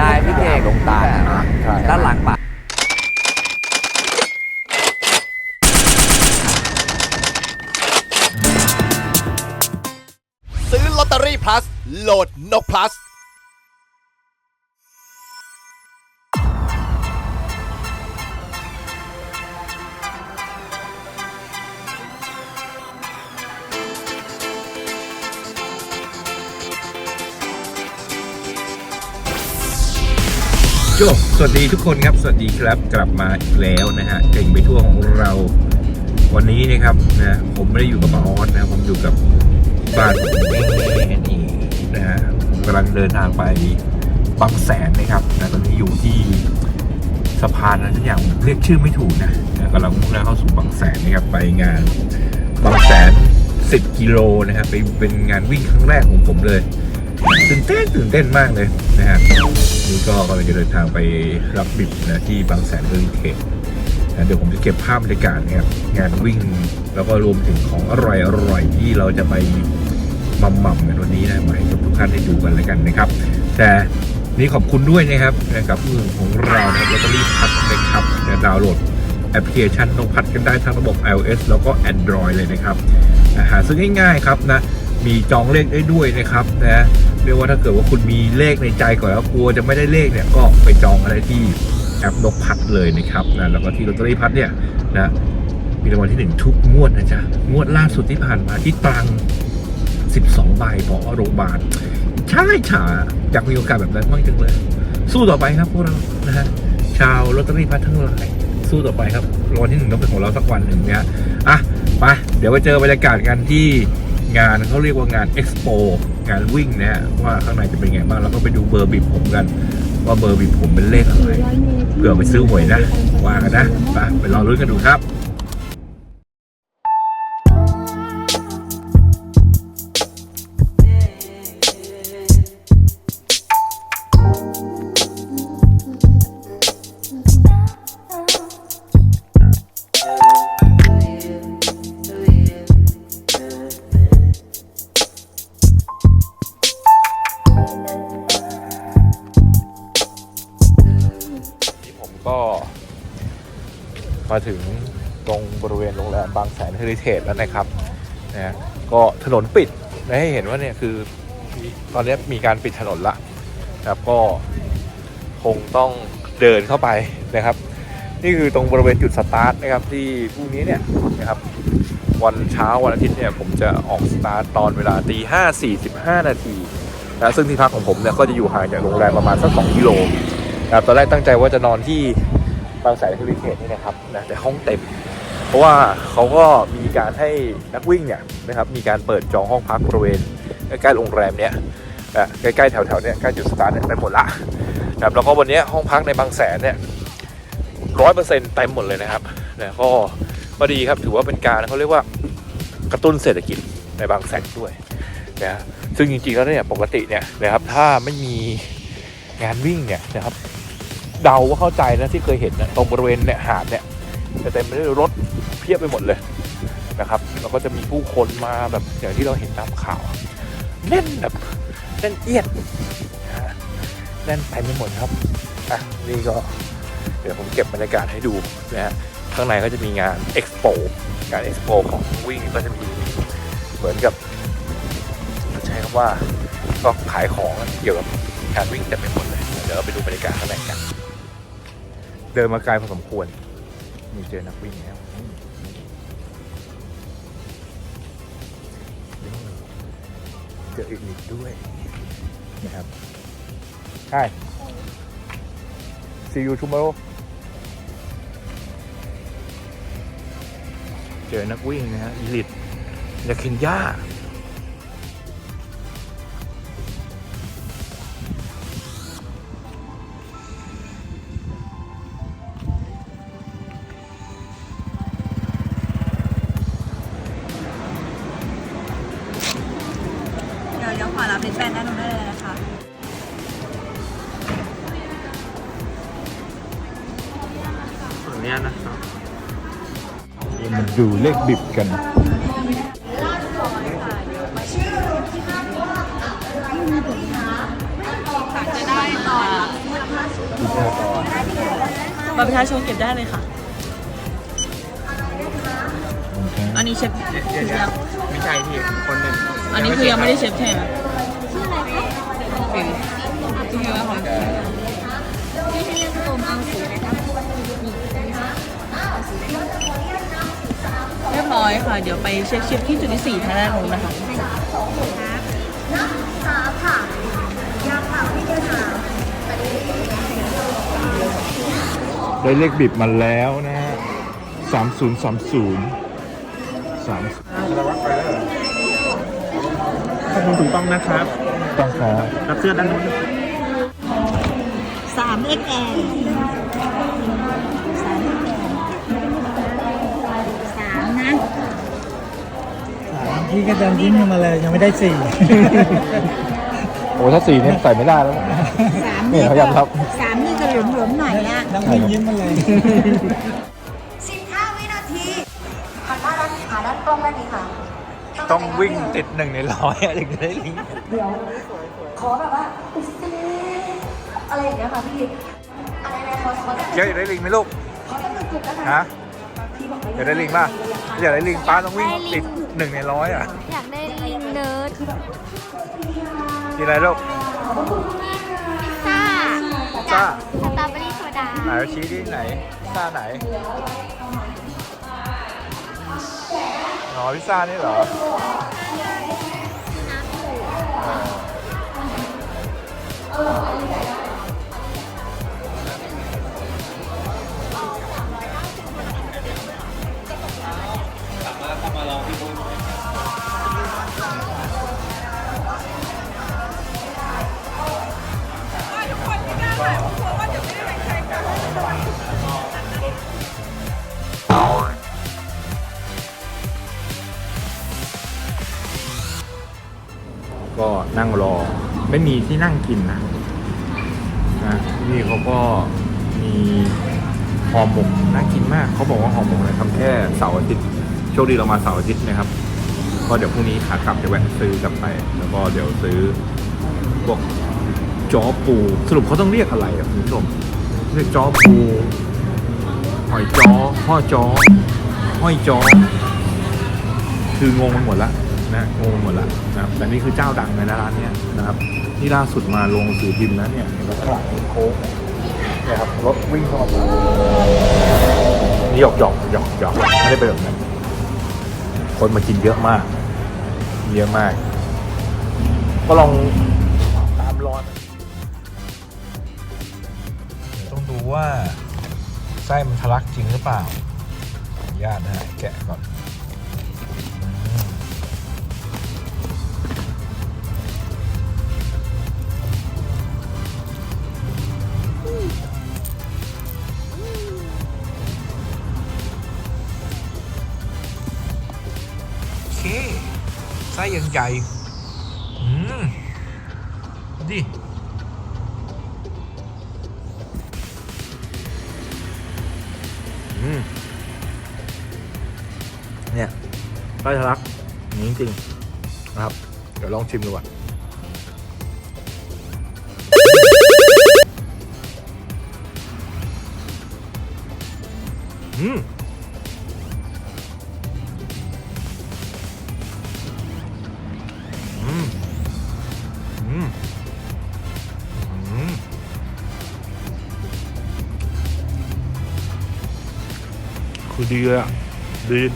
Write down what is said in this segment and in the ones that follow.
ดายพี่เก่งลงตาลนะใช่ด้านหลังป่ะซื้อลอตเตอรี่ plus โหลดนก plus โยสวัสดีทุกคนครับ สวัสดีครับกลับมาอีกแล้วนะฮะเก่งไปทั่วของเรา วันนี้นะครับนะผมไม่ได้อยู่กับป้าออสนะผมอยู่กับบ้านผมเองนี่นะฮะผมกำลังเดินทางไปบางแสนนะครับนะตอนนี้อยู่ที่สะพานอะไรสักอย่างผมเรียกชื่อไม่ถูกนะนะกำลังมุ่งหน้าเข้าสู่บางแสนนะครับไปงานบางแสน 10 กิโลนะครับไปเป็นงานวิ่งครั้งแรกของผมเลย ตื่นเต้นตื่นเต้นมากเลยนะฮะนี่ก็กำลังจะเดินทางไปรับบิดนะที่บางแสนเบริเทตนะเดี๋ยวผมจะเก็บภาพบรรยากาศนะครับงานวิ่งแล้วก็รวมถึงของอร่อยอร่อยที่เราจะไปมัมมัมกันวันนี้นะมาให้ทุกท่านได้ดูกันแล้วกันนะครับ แต่นี่ขอบคุณด้วยนะครับนะกับผู้ของเรานะครับลอตเตอรี่พัดนะครับนะดาวน์โหลดแอปพลิเคชันนงพัดกันได้ทั้งระบบ iOS แล้วก็ Android เลยนะครับนะหาซื้อง่ายๆครับนะ มีจองเลขได้ด้วยนะครับนะเรียกว่าถ้าเกิดว่าคุณมีเลขในใจก่อนแล้วกลัวจะไม่ได้เลขเนี่ยก็ไปจองอะไรที่แอปนกพัดเลยนะครับนะแล้วก็ที่ลอตเตอรี่พัดเนี่ยนะมีรางวัลที่หนึ่งทุกงวดนะจ๊ะงวดล่าสุดที่ผ่านมาที่ตรัง 12 ใบพอโรงพยาบาลใช่ฉาอยากมีโอกาสแบบนั้นบ้างจังเลย สู้ต่อไปครับพวกเรานะฮะชาวลอตเตอรี่พัดทั้งหลายสู้ต่อไปครับรางวัลที่หนึ่งต้องเป็นของเราสักวันหนึ่งนะฮะอะไปเดี๋ยวไปเจอบรรยากาศกันที่ งานเขาเรียกว่างานเอ็กซ์โปงานวิ่งนะฮะว่าข้างในจะเป็นไงบ้าง แล้วก็ไปดูเบอร์บิบผมกัน ว่าเบอร์บิบผมเป็นเลขอะไรเผื่อไปซื้อหวยนะ ว่ากันนะไปไปรอรุ้นกันดูครับ เฮริเทจแล้วนะครับนะก็ถนนปิดนะให้เห็นว่าเนี่ยคือตอนนี้มีการปิดถนนละนะครับก็คงต้องเดินเข้าไปนะครับ นี่คือตรงบริเวณจุดสตาร์ทนะครับที่พรุ่งนี้เนี่ยนะครับวันเช้าวันอาทิตย์เนี่ยผมจะออกสตาร์ทตอนเวลาตีห้าสี่สิบห้านาทีนะซึ่งที่พักของผมเนี่ยก็จะอยู่ห่างจากโรงแรมประมาณสักสองกิโลครับตอนแรกตั้งใจว่าจะนอนที่บางแสนเฮลิเทจนี่นะครับนะแต่ห้องเต็ม เพราะว่าเขาก็มีการให้นักวิ่งเนี่ยนะครับมีการเปิดจองห้องพักบริเวณใกล้ๆโรงแรมเนี่ยใกล้ๆแถวๆเนี่ยใกล้จุดสตาร์ทเนี่ยไปหมดละนะครับแล้วก็วันนี้ห้องพักในบางแสนเนี่ยร้อยเปอร์เซ็นต์เต็มหมดเลยนะครับนะก็ก็ดีครับถือว่าเป็นการเขาเรียกว่ากระตุ้นเศรษฐกิจในบางแสนด้วยนะซึ่งจริงๆแล้วเนี่ยปกติเนี่ยนะครับถ้าไม่มีงานวิ่งเนี่ยนะครับเดาว่าเข้าใจนะที่เคยเห็นนะตรงบริเวณเนี่ยหาดเนี่ย จะเต็มไปด้วยรถเพียบไปหมดเลยนะครับแล้วก็จะมีผู้คนมาแบบอย่างที่เราเห็นตามข่าวแน่นแบบแน่นเอียดนะแน่นเต็มไปหมดครับอะนี่ก็เดี๋ยวผมเก็บบรรยากาศให้ดูนะฮะข้างในก็จะมีงานเอ็กซ์โปงานเอ็กซ์โปของวิ่งก็จะมีเหมือนกับใช้คำว่าก็ขายของเกี่ยวกับการวิ่งเต็มไปหมดเลย เดี๋ยวเราไปดูบรรยากาศข้างในกัน เดินมาไกลพอสมควร มีเจอนักวิ่งแล้วเจออีกนิดด้วยนะครับ Hi see you tomorrow เจอนักวิ่งนะฮะอีลิตยาเคนย่า ดูเลขบิบกันจะได้ตอนบัตรประชาชนเก็บได้เลยค่ะ อันนี้เช็คยังไม่ใช่พี่คนหนึ่งอันนี้คือยังไม่ได้เช็คใช่ไหมชื่ออะไรคะชื่ออะไรค บร้อยค่ะ เดี๋ยวไปเช็คชิปที่จุดที่สี่ทางด้านนู้นนะคะได้เลขบิบมาแล้วนะสามศูนย์สามศูนย์สามขอบคุณถูกต้องนะครับต้องครับรับเสื้อด้านนู้น 3XL พี่ก็เดินยิ้มกันมาเลยยังไม่ได้สี่ โอ้ถ้าสี่เนี่ยใส่ไม่ได้แล้ว สามเนี่ยเขายอมรับ สามนี่จะหลวมๆหน่อยอะน้องพี่ยิ้มมาเลย สิบห้าวินาทีหันหน้าด้านขาด้านตรงด้านนี้ค่ะต้องวิ่งติดหนึ่งในร้อยถึงจะได้ลิงก์เดี๋ยวขอแบบว่าอุ๊ยอะไรอย่างเงี้ยค่ะพี่อะไรนะขอขอจะเจ๊อยากได้ลิงก์ไหมลูก ขอจะหนึ่งจุดนะคะฮะอยากได้ลิงก์ป่ะอยากได้ลิงก์ป้าต้องวิ่งติด หนึ่งในร้อยอะ อยากได้ลิงเนิร์ดกินอะไรลูกพิซซ่าซ่าสตรอเบอรี่โซดาไหนชี้ที่ไหนซ่าไหนอ๋อพิซซ่านี่เหรอ ไม่มีที่นั่งกินนะนะที่นี่เขาก็มีห่อหมกน่ากินมากเขาบอกว่าห่อหมกเนี่ยทำแค่เสาร์อาทิตย์โชคดีเรามาเสาร์อาทิตย์นะครับ ก็เดี๋ยวพรุ่งนี้ขากลับจะแวะซื้อกลับไป แล้วก็เดี๋ยวซื้อพวกจอปูสรุปเขาต้องเรียกอะไรอะคุณผู้ชมเรียกจอปูหอยจอห่อจอห้อยจอคืองงไปหมดละนะงงไปหมดละนะครับแต่นี่คือเจ้าดังเลยนะร้านนี้นะครับ นี่ล่าสุดมาลงสื่อพิมพ์แล้วเนี่ยเห็นว่าข้างหลังมีโค้งนี่ยครับรถวิ่งเข้ามานี่หยอกหยอกหยอกหยอกไม่ได้เป็นแบบนั้นคนมากินเยอะมาก เยอะมาก ก็ลองตามรอนต้องดูว่าไส้มันทะลักจริงหรือเปล่าอนุญาตนะฮะแกะก่อน ยังใหญ่อืมดิเนี่ยไส้ทะลักอย่างนี้จริงนะครับ เดี๋ยวลองชิมดูก่อนอืม Do that, dude,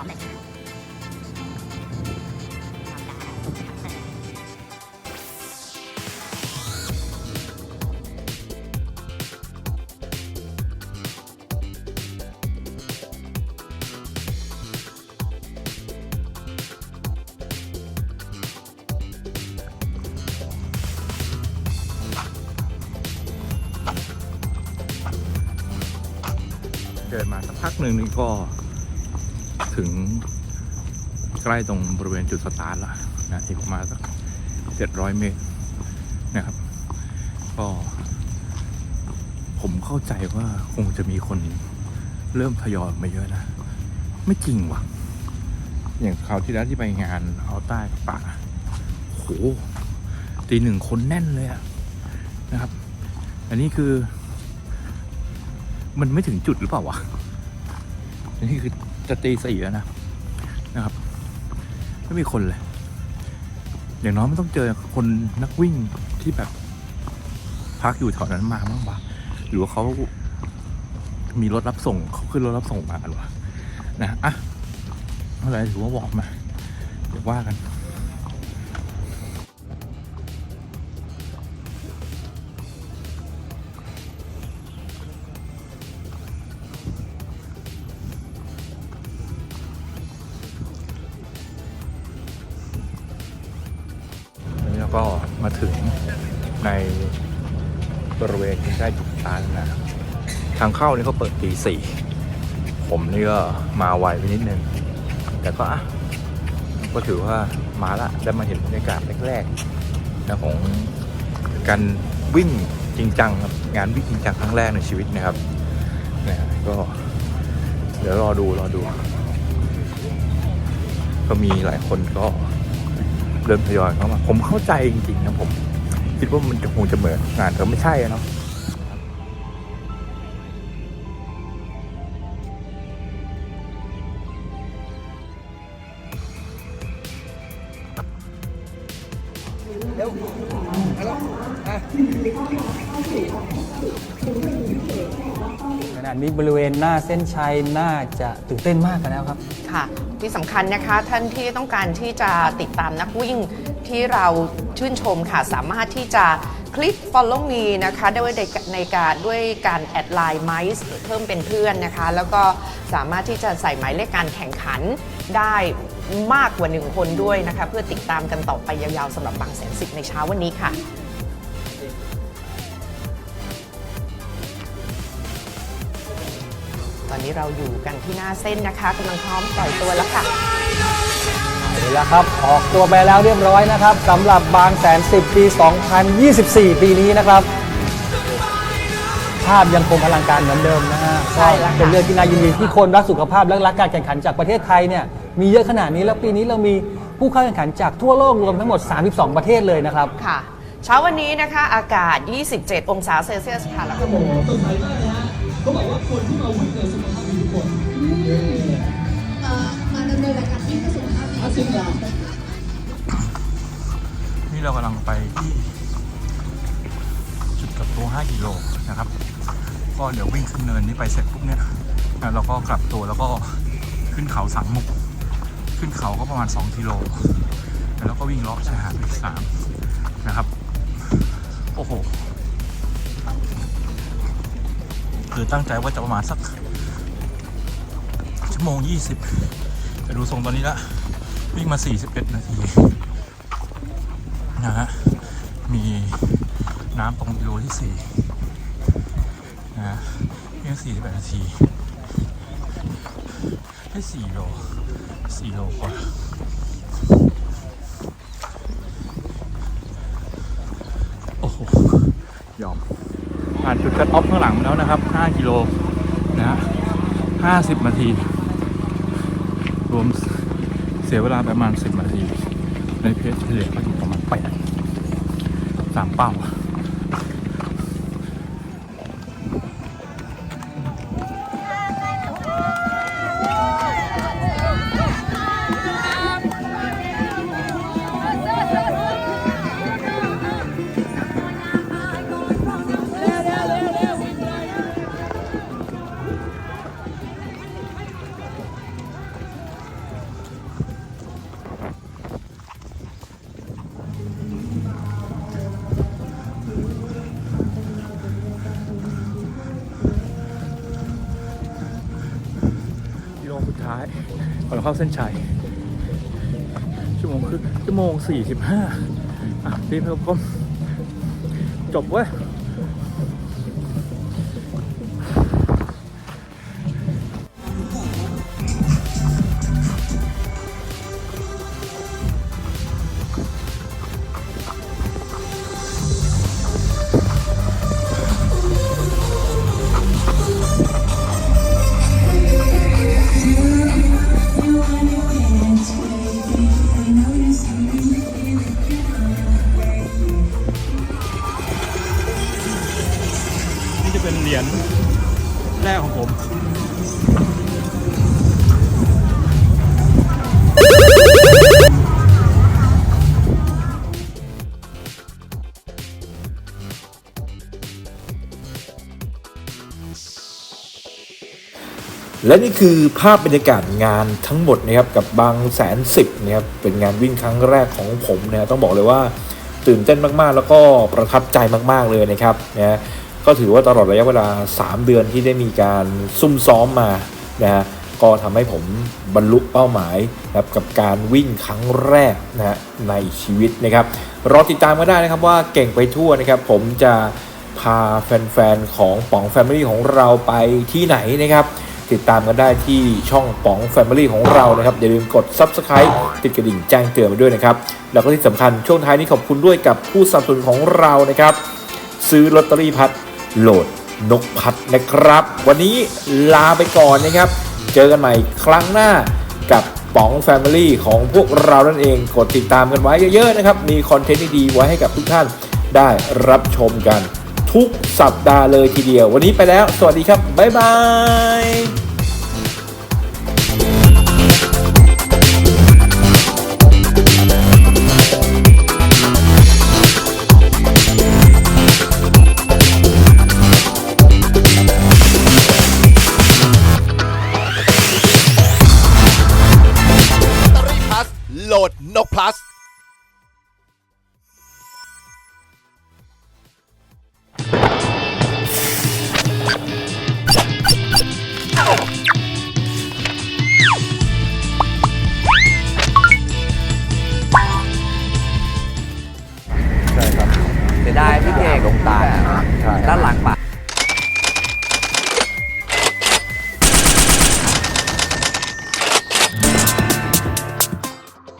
อมเลยเกิดมาสักพักหนึ่งนี่ก็ ล้ตรงบริเวณจุดสตาร์ทแล้วนะอีกประมาณสักเจ็ดร้อยเมตรนะครับ ก็ ผมเข้าใจว่าคงจะมีคนเริ่มทยอยมาเยอะนะ ไม่จริงว่ะ อย่างคราวที่แล้วที่ไปงานเอาใต้ป่าโหตีหนึ่งคนแน่นเลยอะนะครับ อันนี้คือ มันไม่ถึงจุดหรือเปล่าวะ อันนี้คือจะตีสี่แล้วนะนะครับ ไม่มีคนเลย อย่างน้อยไม่ต้องเจอคนนักวิ่งที่แบบ พักอยู่แถวนั้นมาบ้างปะหรือว่าเขามีรถรับส่งเขาขึ้นรถรับส่งมาหรือวะนะอะอะไรถือว่าบอกมา เดี๋ยวว่ากัน ถึงในบริเวณที่ใกล้จุดสตาร์ทแล้วนะทางเข้านี่เขาเปิดตีสี่ผมนี่ก็มาไวไปนิดนึง แต่ก็อะก็ถือว่ามาละได้มาเห็นบรรยากาศแรกๆนะของการวิ่งจริงจังครับงานวิ่งจริงจังครั้งแรกในชีวิตนะครับนะก็เดี๋ยวรอดูรอดู ก็มีหลายคนก็ เริ่มทยอยเข้ามา ผมเข้าใจจริงๆนะผม คิดว่ามันจะคงจะเหมือนงานแต่ไม่ใช่อะเนาะ ขณะนี้บริเวณหน้าเส้นชัยน่าจะตื่นเต้นมากกันแล้วครับ ค่ะ ที่สำคัญนะคะท่านที่ต้องการที่จะติดตามนักวิ่งที่เราชื่นชมค่ะ สามารถที่จะคลิก follow me นะคะด้วยในในการด้วยการแอดไลน์ไมซ์เพิ่มเป็นเพื่อนนะคะ แล้วก็สามารถที่จะใส่หมายเลขการแข่งขันได้มากกว่าหนึ่งคนด้วยนะคะ เพื่อติดตามกันต่อไปยาวๆสำหรับบางแสนสิบในเช้าวันนี้ค่ะ ตอนนี้เราอยู่กันที่หน้าเส้นนะคะกำลังพร้อมปล่อยตัวแล้วค่ะเอาละครับ ออกตัวไปแล้วเรียบร้อยนะครับสำหรับบางแสนสิบปี 2024 ปีนี้นะครับ ภาพยังคงอลังการเหมือนเดิมนะฮะใช่แล้วค่ะก็เป็นเรื่องที่น่ายินดีที่คนรักสุขภาพและรักการแข่งขันจากประเทศไทยเนี่ยมีเยอะขนาดนี้แล้วปีนี้เรามีผู้เข้าแข่งขันจากทั่วโลกรวมทั้งหมด 32 ประเทศเลยนะครับ ค่ะ เช้าวันนี้นะคะ อากาศ 27 องศาเซลเซียสค่ะแล้วก็นี่เรากำลังไปที่จุดกลับตัว 5 กิโลนะครับ ก็เดี๋ยววิ่งขึ้นเนินนี้ไปเสร็จปุ๊บเนี่ยนะเราก็กลับตัวแล้วก็ขึ้นเขาสังมุก ขึ้นเขาก็ประมาณ 2 กิโล แล้วก็วิ่งเลาะชายหาดอีกสามนะครับ โอ้โห คือตั้งใจว่าจะประมาณสัก ชั่วโมง 20 แต่ดูทรงตอนนี้ละ วิ่งมา 41 นาที นะฮะ มีน้ำตรงกิโลที่ 4 นะฮะวิ่ง48 นาทีได้4โล4โลกว่า โอ้โห ยอม ผ่านจุดคัดออฟข้างหลังมาแล้วนะครับ 5 กิโลนะฮะ50 นาที รวมเสียเวลาประมาณ 10 นาที ในเพจเฉลี่ยก็อยู่ประมาณ8สามเป้า ท้ายก่อนเราเข้าเส้นชัยชั่วโมงคือชั่วโมงสี่สิบห้าอะรีบเพิ่มก้มจบเว้ย และนี่คือภาพบรรยากาศงานทั้งหมดนะครับกับบางแสนสิบนะครับเป็นงานวิ่งครั้งแรกของผมนะต้องบอกเลยว่าตื่นเต้นมากๆ แล้วก็ประทับใจมากๆเลยนะครับนะก็ถือว่าตลอดระยะเวลา 3 เดือนที่ได้มีการซุ่มซ้อมมานะฮะก็ทำให้ผมบรรลุเป้าหมายนะครับกับการวิ่งครั้งแรกนะฮะในชีวิตนะครับรอติดตามก็ได้นะครับว่าเก่งไปทั่วนะครับ ผมจะพาแฟนๆของป๋องแฟมิลี่ของเราไปที่ไหนนะครับ ติดตามกันได้ที่ช่องป๋อง Family ของเรานะครับ อย่าลืมกด Subscribe ติดกระดิ่งแจ้งเตือนมาด้วยนะครับ แล้วก็ที่สำคัญช่วงท้ายนี้ขอบคุณด้วยกับผู้สนับสนุนของเรานะครับ ซื้อลอตเตอรี่พัดโหลดนกพัดนะครับ วันนี้ลาไปก่อนนะครับ เจอกันใหม่ครั้งหน้ากับป๋อง Family ของพวกเรานั่นเองกดติดตามกันไว้เยอะๆนะครับ มีคอนเทนต์ดีๆไว้ให้กับทุกท่านได้รับชมกัน ทุกสัปดาห์เลยทีเดียว วันนี้ไปแล้ว สวัสดีครับ บ๊ายบายเตอรี่พลัสโหลดนกพลัส เสียดายที่พี่เอกลงตายด้านหลังปะ